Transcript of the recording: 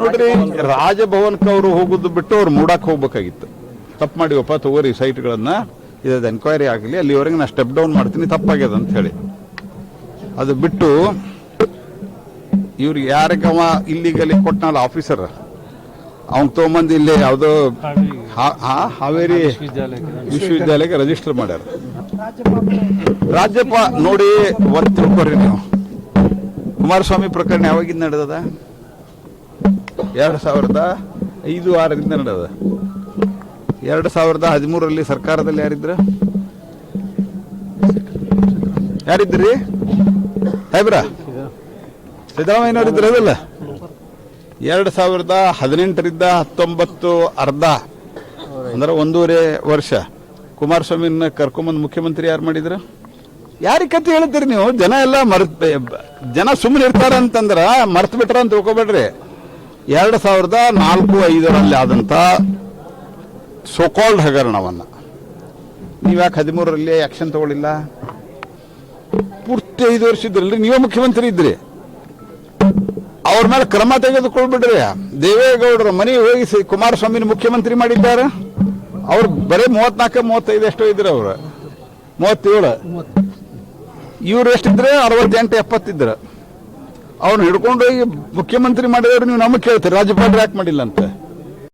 ನೋಡ್ರಿ ರಾಜಭವನಕ್ಕೆ ಅವರು ಹೋಗುದು ಬಿಟ್ಟು ಅವ್ರು ಮೂಡಕ್ಕೆ ಹೋಗ್ಬೇಕಾಗಿತ್ತು. ತಪ್ಪು ಮಾಡಿವಪ್ಪ, ತಗೋರಿ ಸೈಟ್ಗಳನ್ನ. ಇದ್ ಎನ್ಕ್ವೈರಿ ಆಗಲಿ, ಅಲ್ಲಿವರೆಗೆ ನಾ ಸ್ಟೆಪ್ ಡೌನ್ ಮಾಡ್ತೀನಿ, ತಪ್ಪಾಗ್ಯದ ಅಂತ ಹೇಳಿ. ಅದು ಬಿಟ್ಟು ಇವ್ರಿಗೆ ಯಾರಿಗವ ಇಲ್ಲಿಗಲ್ಲಿ ಕೊಟ್ಟನಲ್ಲ ಆಫೀಸರ್ ಅವ್ನ್ ತಗೊಂಬಂದು ಇಲ್ಲಿ ಯಾವುದೋ ಹಾವೇರಿ ವಿಶ್ವವಿದ್ಯಾಲಯಕ್ಕೆ ರಿಜಿಸ್ಟರ್ ಮಾಡ್ಯಾರ. ರಾಜ್ಯಪಾಲ ನೋಡಿ, ಒತ್ತಿ ತಿಳ್ಕೊರಿ ನೀವು. ಕುಮಾರಸ್ವಾಮಿ ಪ್ರಕರಣ ಯಾವಾಗಿಂದ ನಡೆದದ? ಎರಡು ಸಾವಿರದ ಐದು ಆರರಿಂದ ನಡೆದ. ಎರಡು ಸಾವಿರದ ಹದಿಮೂರರಲ್ಲಿ ಸರ್ಕಾರದಲ್ಲಿ ಯಾರಿದ್ರ? ಯಾರಿದ್ರಿ ಸಾಹೇಬ್ರ? ಸಿದ್ದರಾಮಯ್ಯ ಇದ್ರು ಅದಲ್ಲ ಎರಡು ಸಾವಿರದ ಹದಿನೆಂಟರಿಂದ ಹತ್ತೊಂಬತ್ತು ಅರ್ಧ, ಅಂದ್ರೆ ಒಂದೂವರೆ ವರ್ಷ. ಕುಮಾರಸ್ವಾಮಿನ ಕರ್ಕೊಂಬಂದು ಮುಖ್ಯಮಂತ್ರಿ ಯಾರು ಮಾಡಿದ್ರು? ಯಾರಿಗೆ ಕತೆ ಹೇಳ್ತೀರಿ ನೀವು? ಜನ ಎಲ್ಲ ಮರ್ತ್ ಜನ ಸುಮ್ಮನೆ ಇರ್ತಾರ ಅಂತಂದ್ರ ಮರ್ತ್ ಬಿಟ್ರ ಅಂತ ತಿಳ್ಕೊಬೇಡ್ರಿ. ಎರಡು ಸಾವಿರದ ನಾಲ್ಕು ಐದರಲ್ಲಿ ಆದಂಥ ಸೋಕಾಲ್ಡ್ ಹಗರಣವನ್ನ. ನೀವ್ಯಾಕೆ ಹದಿಮೂರರಲ್ಲಿ ಆ್ಯಕ್ಷನ್ ತಗೊಳ್ಳಿಲ್ಲ? ಪೂರ್ತಿ ಐದು ವರ್ಷ ಇದ್ರಲ್ರಿ ನೀವೇ ಮುಖ್ಯಮಂತ್ರಿ ಇದ್ರಿ. ಅವ್ರ ಮೇಲೆ ಕ್ರಮ ತೆಗೆದುಕೊಳ್ಬಿಡ್ರಿ. ದೇವೇಗೌಡರ ಮನೆ ಹೋಗಿ ಕುಮಾರಸ್ವಾಮಿನ ಮುಖ್ಯಮಂತ್ರಿ ಮಾಡಿದ್ದಾರೆ. ಅವ್ರು ಬರೀ ಮೂವತ್ನಾಲ್ಕು, ಮೂವತ್ತೈದು ಎಷ್ಟೋ ಇದ್ರು ಅವರು. ಮೂವತ್ತೇಳು. ಇವ್ರು ಎಷ್ಟಿದ್ರೆ ಅರವತ್ತೆಂಟು ಎಪ್ಪತ್ತಿದ್ರು ಅವ್ನು ಹಿಡ್ಕೊಂಡೋಗಿ ಮುಖ್ಯಮಂತ್ರಿ ಮಾಡಿದವ್ರು ನೀವು ನಮಗೆ ಕೇಳ್ತೀರಿ. ರಾಜ್ಯಪಾಲರು ಯಾಕೆ ಮಾಡಿಲ್ಲ ಅಂತ?